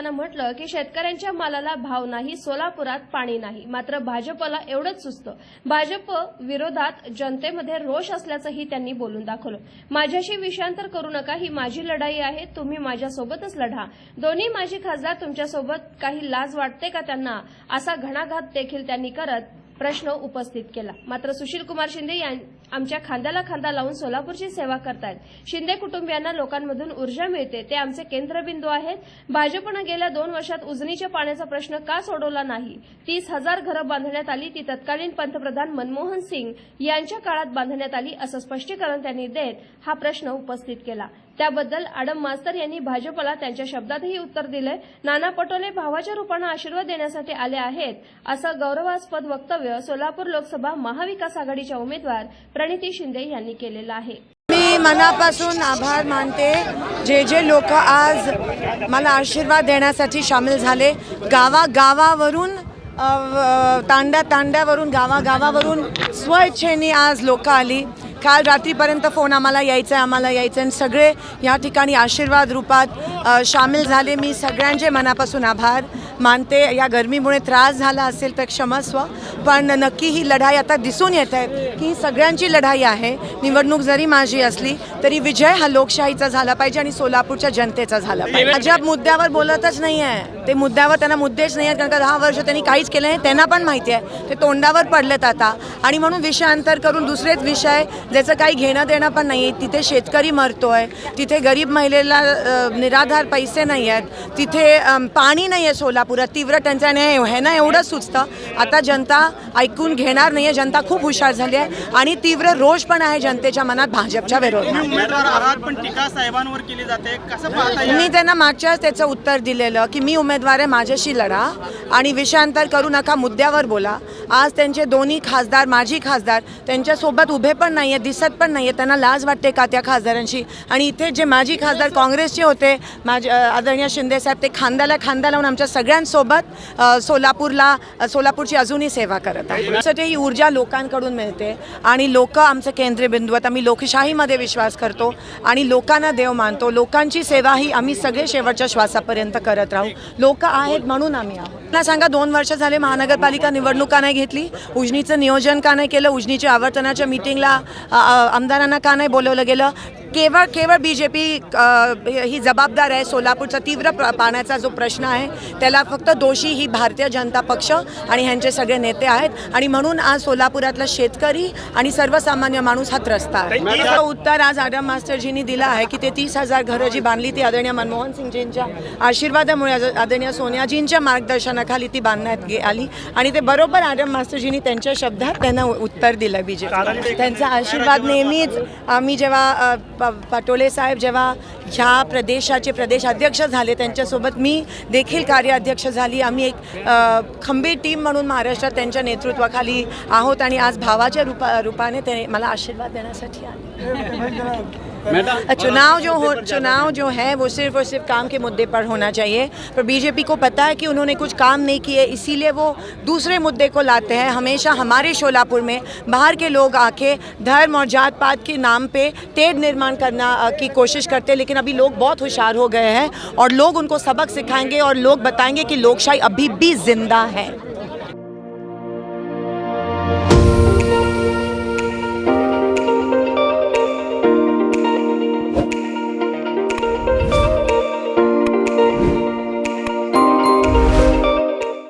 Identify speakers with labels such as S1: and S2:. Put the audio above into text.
S1: शिंदे बोलताना म्हटलं की शेतकऱ्यांच्या मालाला भाव नाही सोलापुरात पाणी नाही. मात्र भाजपला एवढंच सुचतं. भाजप विरोधात जनतेमध्ये रोष असल्याचंही त्यांनी बोलून दाखवलं. माझ्याशी विषयांतर करू नका ही माझी लढाई आहे तुम्ही माझ्यासोबतच लढा. दोन्ही माजी खासदार तुमच्यासोबत काही लाज वाटते का त्यांना? असा घणाघात देखील त्यांनी करत प्रश्न उपस्थित केला. मात्र सुशील कुमार शिंदे यांनी आमच्या खांद्याला खांदा लावून सोलापूरची सेवा करतात शिंदे कुटुंबियांना लोकांमधून ऊर्जा मिळते ते आमचे केंद्रबिंदू आहेत. भाजपनं गेल्या दोन वर्षात उजनीच्या पाण्याचा प्रश्न का सोडवला नाही? तीस हजार घरं बांधण्यात आली ती तत्कालीन पंतप्रधान मनमोहन सिंग यांच्या काळात बांधण्यात आली असं स्पष्टीकरण त्यांनी देत हा प्रश्न उपस्थित केला. त्याबद्दल आडम मास्तर यांनी भाजपला त्यांच्या शब्दातही उत्तर दिलंय. नाना पटोले भावाच्या रुपानं आशीर्वाद देण्यासाठी आले आहेत असं गौरवास्पद वक्तव्य सोलापूर लोकसभा महाविकास आघाडीच्या उमेदवार प्रणिती शिंदे यांनी केलेलं आहे.
S2: मी मनापासून आभार मानते. जे जे लोक आज मला आशीर्वाद देण्यासाठी सामील झाले गावागावावरून तांड्या तांड्यावरून गावागावावरून स्वइच्छेने आज लोक आली. काल रात्रीपर्यंत फोन आम्हाला यायचं आहे आम्हाला यायचं आहे. आणि सगळे या ठिकाणी आशीर्वाद रूपात सामील झाले. मी सगळ्यांचे मनापासून आभार. मानते या गरमीमुळे त्रास झाला असेल तर क्षमस्व पण नक्की ही लढाई आता दिसून येत आहे की ही सगळ्यांची लढाई आहे. निवडणूक जरी माझी असली तरी विजय हा लोकशाहीचा झाला पाहिजे आणि सोलापूरच्या जनतेचा झाला पाहिजे. अजब मुद्द्यावर बोलतच नाही आहे ते मुद्द्यावर त्यांना मुद्देच नाही आहेत कारण का दहा वर्ष त्यांनी काहीच केलं नाही त्यांना पण माहिती आहे. ते तोंडावर पडलेत आता. आणि म्हणून विषयांतर करून दुसरेच विषय ज्याचं काही घेणं देणं पण नाही आहे तिथे शेतकरी मरतोय तिथे गरीब महिलेला निराधार पैसे नाही आहेत तिथे पाणी नाही आहे सोलापुरात तीव्र टंचाई आहे हे ना एवढं सुचतं. आता जनता ऐकून घेणार नाही आहे जनता खूप हुशार झाली आहे आणि तीव्र रोष पण आहे जनतेच्या मनात भाजपच्या विरोधात. मी त्यांना मागच्याच त्याचं उत्तर दिलेलं की मी उमेदवार आहे माझ्याशी लढा आणि विषयांतर करू नका मुद्द्यावर बोला. आज त्यांचे दोन्ही खासदार माजी खासदार त्यांच्यासोबत उभे पण नाही आहेत दिसत पण नाही आहेत त्यांना लाज वाटते का त्या खासदारांशी? आणि इथे जे माजी खासदार काँग्रेसचे होते माझे आदरणीय शिंदेसाहेब ते खांद्याला खांदा लावून आमच्या सगळ्यांसोबत सोलापूरला सोलापूरची अजूनही सेवा करत आहेत. ही ऊर्जा लोकांकडून मिळते आणि लोक आमचं केंद्रबिंदू आहेत. आम्ही लोकशाहीमध्ये विश्वास करतो आणि लोकांना देव मानतो. लोकांची सेवा ही आम्ही सगळे शेवटच्या श्वासापर्यंत करत राहू. लोक आहेत म्हणून आम्ही आहोत. मला सांगा दोन वर्ष झाले महानगरपालिका निवडणूक का नाही घेतली उजनीचं नियोजन का नाही केलं उजनीच्या आवर्तनाच्या मिटिंगला आमदारांना का नाही बोलवलं गेलं? केवळ केवळ बी जे पी ही जबाबदार आहे. सोलापूरचा तीव्र प्र- पाण्याचा जो प्रश्न आहे त्याला फक्त दोषी ही भारतीय जनता पक्ष आणि ह्यांचे सगळे नेते आहेत. आणि म्हणून आज सोलापुरातला शेतकरी आणि सर्वसामान्य माणूस हा त्रस्त आहे. त्याचं उत्तर आज आडम मास्टरजींनी दिलं आहे की ते तीस हजार घरं जी बांधली ती आदरणीय मनमोहन सिंगजींच्या आशीर्वादामुळे आज- आदरणीय सोनियाजींच्या मार्गदर्शनाखाली ती बांधण्यात गे- आली. आणि ते बरोबर आडम मास्टरजींनी त्यांच्या शब्दात त्यांना उत्तर दिलं बीजेपी त्यांचा आशीर्वाद नेहमीच आम्ही जेव्हा प- पटोले साहेब जेव्हा ह्या प्रदेशाचे प्रदेशाध्यक्ष झाले त्यांच्यासोबत मी देखील कार्याध्यक्ष झाली. आम्ही एक खंबे टीम म्हणून महाराष्ट्रात त्यांच्या नेतृत्वाखाली आहोत आणि आज भावाच्या रूपा रूपाने ते मला आशीर्वाद देण्यासाठी आले. चुनाव जो हो चुनाव जो है, वो सिर्फ़ और सिर्फ़ काम के मुद्दे पर होना चाहिए। पर बीजेपी को पता है कि उन्होंने कुछ काम नहीं किए, इसीलिए वो दूसरे मुद्दे को लाते हैं। हमेशा हमारे शोलापुर में बाहर के लोग आके धर्म और जात पात के नाम पे तेज निर्माण करना की कोशिश करते हैं। लेकिन अभी लोग बहुत होशियार हो गए हैं और लोग उनको सबक सिखाएँगे और लोग बताएँगे कि लोकशाही अभी भी ज़िंदा है।